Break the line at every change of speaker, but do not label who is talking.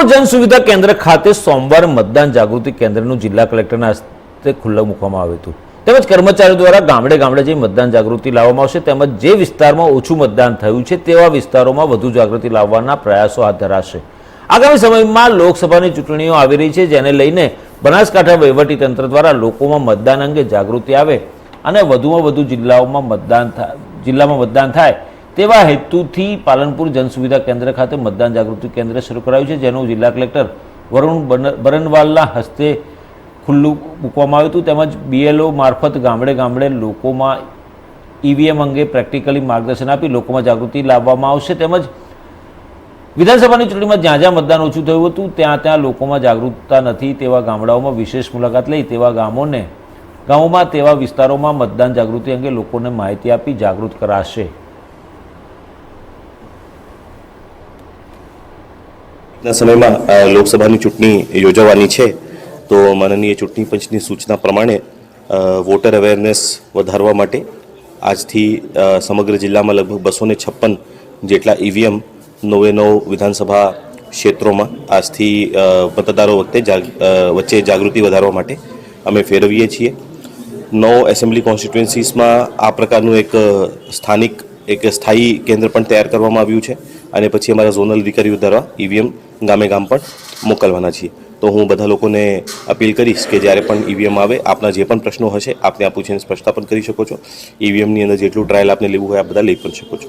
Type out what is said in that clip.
પાલનપુર જન સુવિધા કેન્દ્ર ખાતે સોમવારે મતદાન જાગૃતિ કેન્દ્રનું જિલ્લા કલેક્ટરના હસ્તે ખુલ્લું મૂકવામાં આવ્યું હતું. તેમજ કર્મચારીઓ દ્વારા ગામડે ગામડે જઈ મતદાન જાગૃતિ લાવવામાં આવશે. તેમજ જે વિસ્તારમાં ઓછું મતદાન થયું છે તેવા વિસ્તારોમાં વધુ જાગૃતિ લાવવાના પ્રયાસો હાથ ધરાશે. આગામી સમયમાં લોકસભાની ચૂંટણીઓ આવી રહી છે, જેને લઈને બનાસકાંઠા વહીવટીતંત્ર દ્વારા લોકોમાં મતદાન અંગે જાગૃતિ આવે અને વધુમાં વધુ જિલ્લાઓમાં મતદાન થાય જિલ્લામાં મતદાન થાય તેવા હેતુથી પાલનપુર જનસુવિધા કેન્દ્ર ખાતે મતદાન જાગૃતિ કેન્દ્ર શરૂ કરાયું છે, જેનું જિલ્લા કલેક્ટર વરુણ બરનવાલના હસ્તે ખુલ્લું મૂકવામાં આવ્યું હતું. તેમજ બીએલઓ મારફત ગામડે ગામડે લોકોમાં ઈવીએમ અંગે પ્રેક્ટિકલી માર્ગદર્શન આપી લોકોમાં જાગૃતિ લાવવામાં આવશે. તેમજ વિધાનસભાની ચૂંટણીમાં જ્યાં જ્યાં મતદાન ઓછું થયું હતું, ત્યાં ત્યાં લોકોમાં જાગૃતતા નથી તેવા ગામડાઓમાં વિશેષ મુલાકાત લઈ તેવા ગામોને, ગામોમાં તેવા વિસ્તારોમાં મતદાન જાગૃતિ અંગે લોકોને માહિતી આપી જાગૃત કરાશે.
ના સમયમાં લોકસભાની ચૂંટણી યોજાવાની છે, તો માનનીય ચૂંટણી પંચની સૂચના પ્રમાણે વોટર અવેરનેસ વધારવા માટે આજથી સમગ્ર જિલ્લામાં લગભગ બસો ને છપ્પન જેટલા ઈવીએમ નવે નવ વિધાનસભા ક્ષેત્રોમાં આજથી મતદારો વખતે વચ્ચે જાગૃતિ વધારવા માટે અમે ફેરવીએ છીએ. નવ એસેમ્બલી કોન્સ્ટિટ્યુએન્સીસમાં આ પ્રકારનું એક સ્થાનિક એક સ્થાયી કેન્દ્ર પણ તૈયાર કરવામાં આવ્યું છે અને પછી અમારા ઝોનલ અધિકારીઓ દ્વારા ઈવીએમ ગામે ગામ પણ મોકલવાના છીએ. તો હું બધા લોકોને અપીલ કરીશ કે જ્યારે પણ ઈવીએમ આવે, આપના જે પણ પ્રશ્નો હશે, આપને આ પૂછીને સ્પષ્ટતા પણ કરી શકો છો. ઈવીએમની અંદર જેટલું ટ્રાયલ આપને લેવું હોય આ બધા લઈ પણ શકો છો.